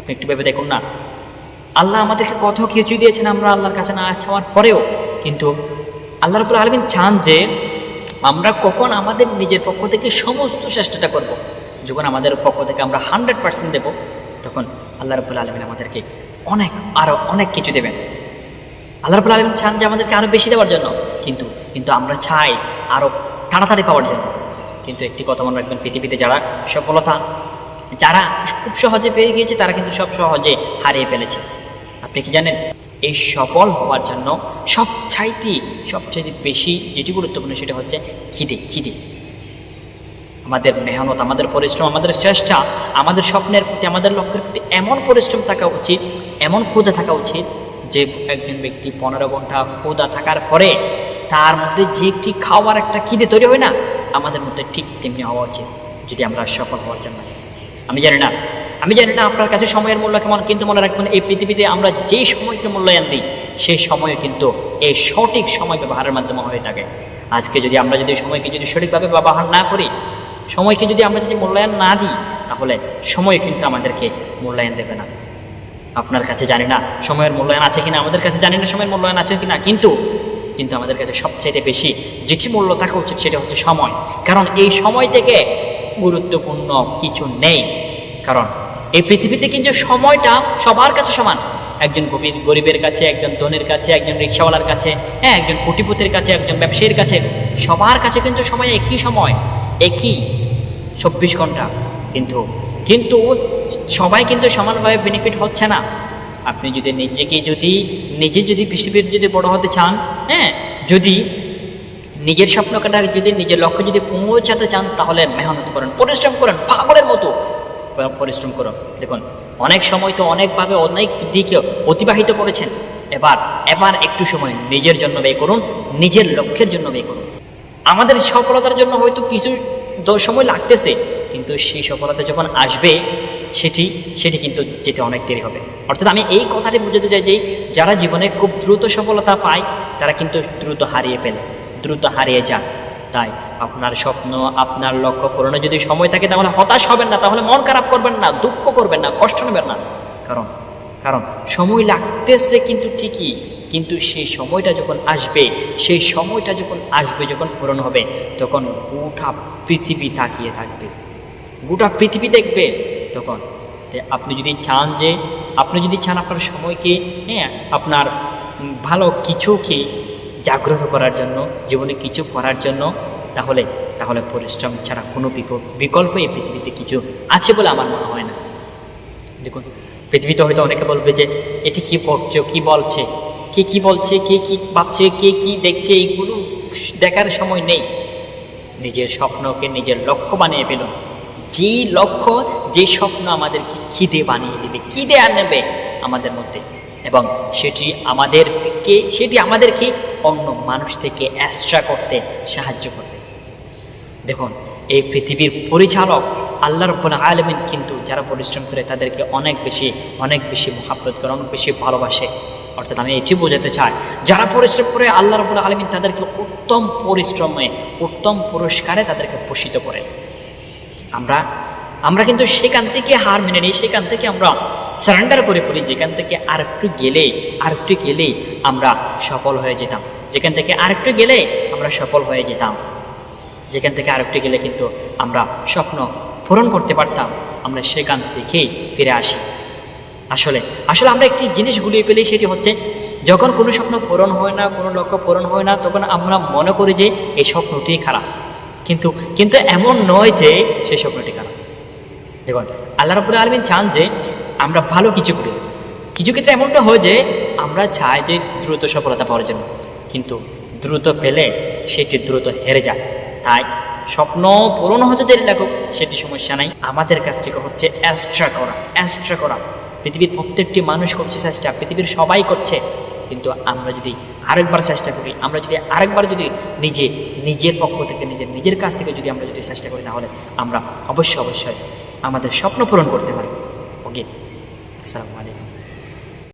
আপনি একটু ভেবে দেখুন না। আল্লাহ আমাদেরকে কত কিছু দিয়েছেন আমরা আল্লাহর কাছে না চাওয়ার পরেও। কিন্তু আল্লাহ রবুল আলমিন চান যে আমরা কখন আমাদের নিজের পক্ষ থেকে সমস্ত চেষ্টাটা করব। যখন আমাদের পক্ষ থেকে আমরা হান্ড্রেড পার্সেন্ট দেবো, তখন আল্লাহ রবুল আলমিন আমাদেরকে অনেক আরও অনেক কিছু দেবেন। আল্লাহ রবুল আলমিন চান যে আমাদেরকে আরও বেশি দেওয়ার জন্য। কিন্তু কিন্তু আমরা চাই আরও তাড়াতাড়ি পাওয়ার জন্য। কিন্তু একটি কথা মনে রাখবেন, পৃথিবীতে যারা সফলতা যারা খুব সহজে পেয়ে গিয়েছে, তারা কিন্তু সব সহজে হারিয়ে ফেলেছে। আপনি কি জানেন, এই সফল হওয়ার জন্য সবচাইতে সবচাইতে বেশি যেটি গুরুত্বপূর্ণ সেটা হচ্ছে খিদে খিদে। আমাদের মেহনত, আমাদের পরিশ্রম, আমাদের চেষ্টা, আমাদের স্বপ্নের প্রতি, আমাদের লক্ষ্যের প্রতি এমন পরিশ্রম থাকা উচিত, এমন ক্ষুদা থাকা উচিত যে একজন ব্যক্তি পনেরো ঘণ্টা ক্ষুদা থাকার পরে তার মধ্যে যে একটি খাওয়ার একটা খিদে তৈরি হয় না, আমাদের মধ্যে ঠিক তেমনি হওয়া উচিত, যদি আমরা সফল হওয়ার জন্য। আমি জানি না। আমি জানি না আপনার কাছে সময়ের মূল্য কেমন, কিন্তু মনে রাখবেন এই পৃথিবীতে আমরা যেই সময়কে মূল্যায়ন দিই, সেই সময় কিন্তু এই সঠিক সময় ব্যবহারের মাধ্যমে হয়ে থাকে। আজকে যদি আমরা যদি সময়কে যদি সঠিকভাবে ব্যবহার না করি, সময়কে যদি আমরা যদি মূল্যায়ন না দিই, তাহলে সময় কিন্তু আমাদেরকে মূল্যায়ন দেবে না। আপনার কাছে জানি না সময়ের মূল্যায়ন আছে কিনা, আমাদের কাছে জানি না সময়ের মূল্যায়ন আছে কিনা, কিন্তু কিন্তু আমাদের কাছে সবচাইতে বেশি যেটি মূল্য থাকা উচিত সেটা হচ্ছে সময়। কারণ এই সময় থেকে গুরুত্বপূর্ণ কিছু নেই। কারণ এই পৃথিবীতে কিন্তু সময়টা সবার কাছে সমান। একজন গভীর গরিবের কাছে, একজন ধনের কাছে, একজন রিক্সাওয়ালার কাছে হ্যাঁ একজন কোটিপতির কাছে, একজন ব্যবসায়ীর কাছে, সবার কাছে কিন্তু সময় একই সময়, একই চব্বিশ ঘণ্টা। কিন্তু কিন্তু সবাই কিন্তু সমানভাবে বেনিফিট হচ্ছে না। আপনি যদি নিজেকে যদি, নিজে যদি পৃথিবীর যদি বড় হতে চান হ্যাঁ যদি নিজের স্বপ্নটা যদি, নিজের লক্ষ্যে যদি পৌঁছাতে চান, তাহলে মেহনত করেন, পরিশ্রম করেন, পাগলের মতো পরিশ্রম করুন দেখুন, অনেক সময় তো অনেকভাবে অনেক দিকে অতিবাহিত করেছেন। এবার এবার একটু সময় নিজের জন্য ব্যয় করুন, নিজের লক্ষ্যের জন্য ব্যয় করুন। আমাদের সফলতার জন্য হয়তো কিছু সময় লাগতেছে, কিন্তু সেই সফলতা যখন আসবে, সেটি সেটি কিন্তু যেতে অনেক দেরি হবে। অর্থাৎ আমি এই কথাটি বুঝাতে চাই যে, যারা জীবনে খুব দ্রুত সফলতা পায়, তারা কিন্তু দ্রুত হারিয়ে ফেলে, দ্রুত হারিয়ে যান। তাই আপনার স্বপ্ন, আপনার লক্ষ্য পূরণে যদি সময় থাকে, তাহলে হতাশ হবেন না, তাহলে মন খারাপ করবেন না, দুঃখ করবেন না, কষ্ট নেবেন না। কারণ কারণ সময় লাগতেছে কিন্তু ঠিকই, কিন্তু সেই সময়টা যখন আসবে, সেই সময়টা যখন আসবে, যখন পূরণ হবে, তখন গোটা পৃথিবী তাকিয়ে থাকবে। গোটা পৃথিবী দেখবে তখন। আপনি যদি চান যে, আপনি যদি চান আপনার সময়কে হ্যাঁ আপনার ভালো কিছুকে জাগ্রত করার জন্য, জীবনে কিছু করার জন্য, তাহলে তাহলে পরিশ্রম ছাড়া কোনো বিকল্প এই পৃথিবীতে কিছু আছে বলে আমার মনে হয় না। দেখুন, পৃথিবীতে হয়তো অনেকে বলবে যে, এটি কি পড়ছে কি বলছে? কে কি বলছে? কে কি ভাবছে? কে কি দেখছে? এইগুলো দেখার সময় নেই। নিজের স্বপ্নকে নিজের লক্ষ্য বানিয়ে ফেলুন। যেই লক্ষ্য, যে স্বপ্ন আমাদেরকে খিদে বানিয়ে দেবে, খিদে আনবে আমাদের মধ্যে। এবং সেটি আমাদেরকে সেটি আমাদেরকে অন্য মানুষ থেকে অ্যাস্ট্রা করতে সাহায্য করবে। দেখুন, এই পৃথিবীর পরিচালক আল্লাহ রব্বুল আলমিন কিন্তু যারা পরিশ্রম করে তাদেরকে অনেক বেশি অনেক বেশি মহাব্বত করে, অনেক বেশি ভালোবাসে। অর্থাৎ আমি এটি বোঝাতে চাই, যারা পরিশ্রম করে আল্লাহ রব্বুল আলমিন তাদেরকে উত্তম পরিশ্রমে, উত্তম পুরস্কারে তাদেরকে পোষিত করে আমরা আমরা কিন্তু সেখান থেকে হার মেনে নিই, সেখান থেকে আমরা সারেন্ডার করে পড়ি, যেখান থেকে আর একটু গেলে আর একটু গেলেই আমরা সফল হয়ে যেতাম। যেখান থেকে আর একটু গেলে আমরা সফল হয়ে যেতাম। যেখান থেকে আরেকটু গেলে কিন্তু আমরা স্বপ্ন পূরণ করতে পারতাম, আমরা সেখান থেকেই ফিরে আসি। আসলে আসলে আমরা একটি জিনিস গুলিয়ে পেলেই সেটি হচ্ছে যখন কোনো স্বপ্ন পূরণ হয় না, কোনো লক্ষ্য পূরণ হয় না, তখন আমরা মনে করি যে এই স্বপ্নটি খারাপ। কিন্তু কিন্তু এমন নয় যে সেই স্বপ্নটি দেখুন, আল্লাহ রব্বুল আলমিন চান যে আমরা ভালো কিছু করি। কিছু ক্ষেত্রে এমনটা হয় যে আমরা চাই যে দ্রুত সফলতা পাওয়ার জন্য, কিন্তু দ্রুত পেলে সেটি দ্রুত হেরে যায়। তাই স্বপ্ন পূরণ হতে দেরি লাগুক, সেটি সমস্যা নাই। আমাদের কাছ থেকে হচ্ছে অ্যাস্ট্রা করা অ্যাস্ট্রা করা। পৃথিবীর প্রত্যেকটি মানুষ করছে চেষ্টা, পৃথিবীর সবাই করছে, কিন্তু আমরা যদি আরেকবার চেষ্টা করি, আমরা যদি আরেকবার যদি নিজে, নিজের পক্ষ থেকে, নিজের নিজের কাছ থেকে যদি আমরা যদি চেষ্টা করি, তাহলে আমরা অবশ্যই অবশ্যই আমাদের স্বপ্ন পূরণ করতে পারি। ওকে আসসালামু আলাইকুম।